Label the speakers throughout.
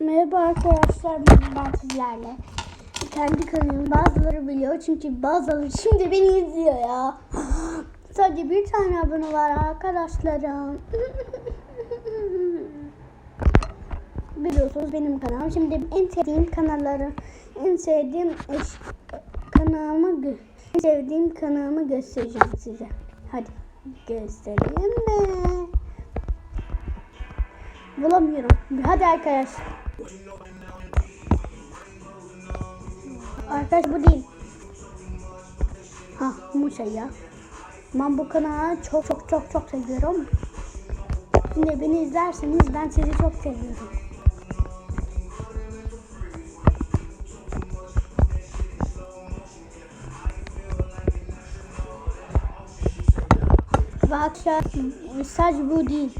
Speaker 1: Merhaba arkadaşlar ben sizlerle. Kendi kanalım bazıları biliyor çünkü bazıları şimdi beni izliyor ya. Sadece bir tane abone var arkadaşlarım. Biliyorsunuz benim kanalım. Şimdi en sevdiğim kanalları en sevdiğim eş, kanalımı sevdiğim kanalımı göstereceğim size hadi göstereyim mi bulamıyorum hadi arkadaşlar Arkadaş bu değil. Ha bu şey ya. Ben bu kanalı çok çok çok çok seviyorum. Şimdi beni izlerseniz ben sizi çok seviyorum. Arkadaşlar sadece bu değil.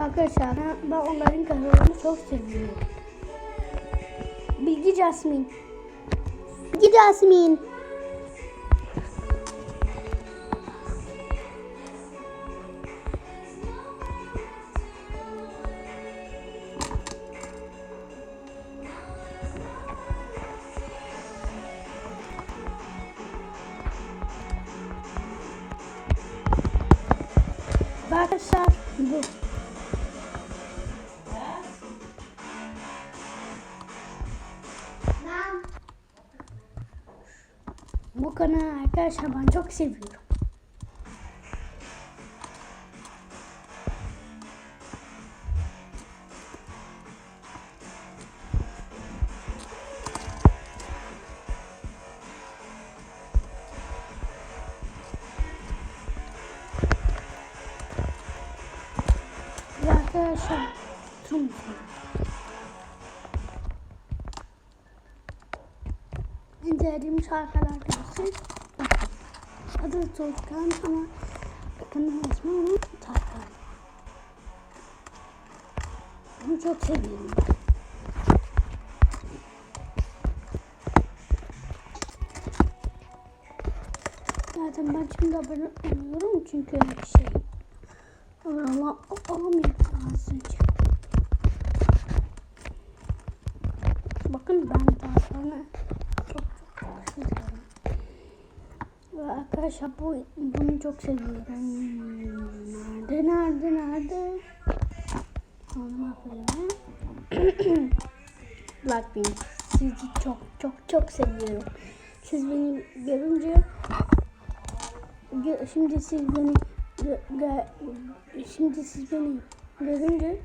Speaker 1: Arkadaşlar ben onların kanalını çok seviyorum. Bilgi Jasmine. Bilgi Jasmine. Arkadaşlar bu. Bu kanalı arkadaşlar ben çok seviyorum. En sevdiğim şarkılar. Bakın. Adı Tolkan ama kanal ismi onun Tarkan. Onu çok seviyorum. Zaten ben şimdi abone oluyorum çünkü şey ama alamıyorum az önce. Bakın ben daha sonra çok çok çok seviyorum. Ve arkadaşlar bu, bunu çok seviyorum. Nerede nerede nerede? Olmak üzere. Blackpink. Sizi çok çok çok seviyorum. Siz beni görünce gö- şimdi siz beni şimdi siz beni görünce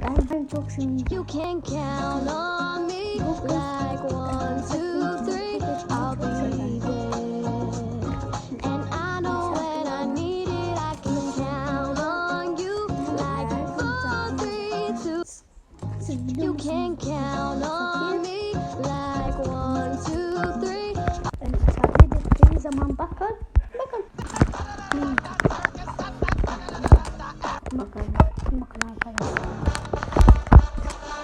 Speaker 1: ben, ben çok seviniyorum.
Speaker 2: You can count on me like one, two, three. I'll be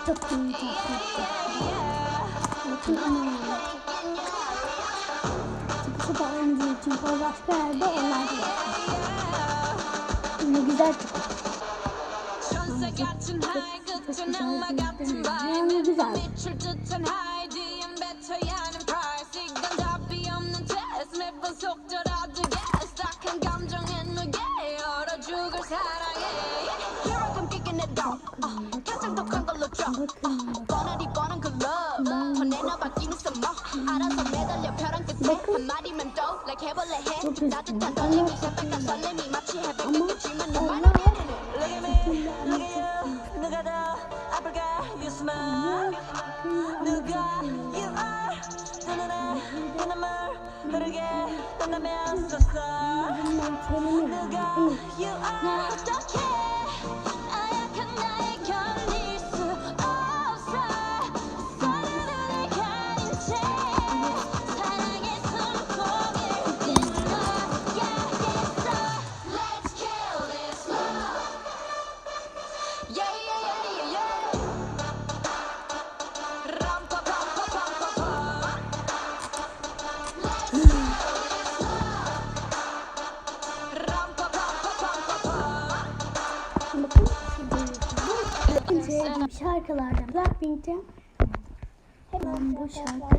Speaker 1: Çok Tapın tapın Bakın ama Çıkışı da önce için kovas perde onlar Ne güzel
Speaker 3: çıkıyor.
Speaker 1: Çok güzel.
Speaker 3: Çok
Speaker 1: güzel.
Speaker 3: 뻔하디 뻔한 그 love 더 내놔받기는 some more 알아서 매달려 벼랑 끝에 한마디면 또 like 해볼래 해 따뜻한 떨림이 새빨간 설렘이 마치 해변 지만 눈만
Speaker 4: Look at me, look at you. 누가 더 아플까? You smile. 누가 you are. 내 눈물 흐르게
Speaker 1: söylemedim.
Speaker 4: 누가 you are.
Speaker 3: 어떻게
Speaker 1: şarkılardan Blackpink'ten hemen bu şarkı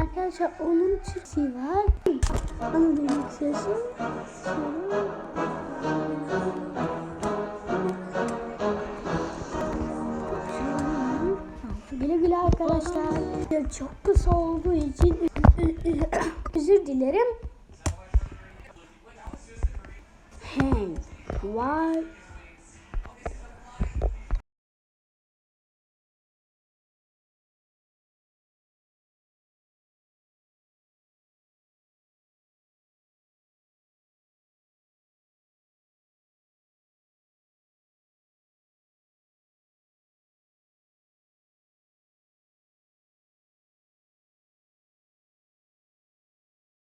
Speaker 1: Arkadaşlar onun çiçeği var. Ama benim sesim Güle arkadaşlar. Çok kısa olduğu için özür dilerim. Hang. Why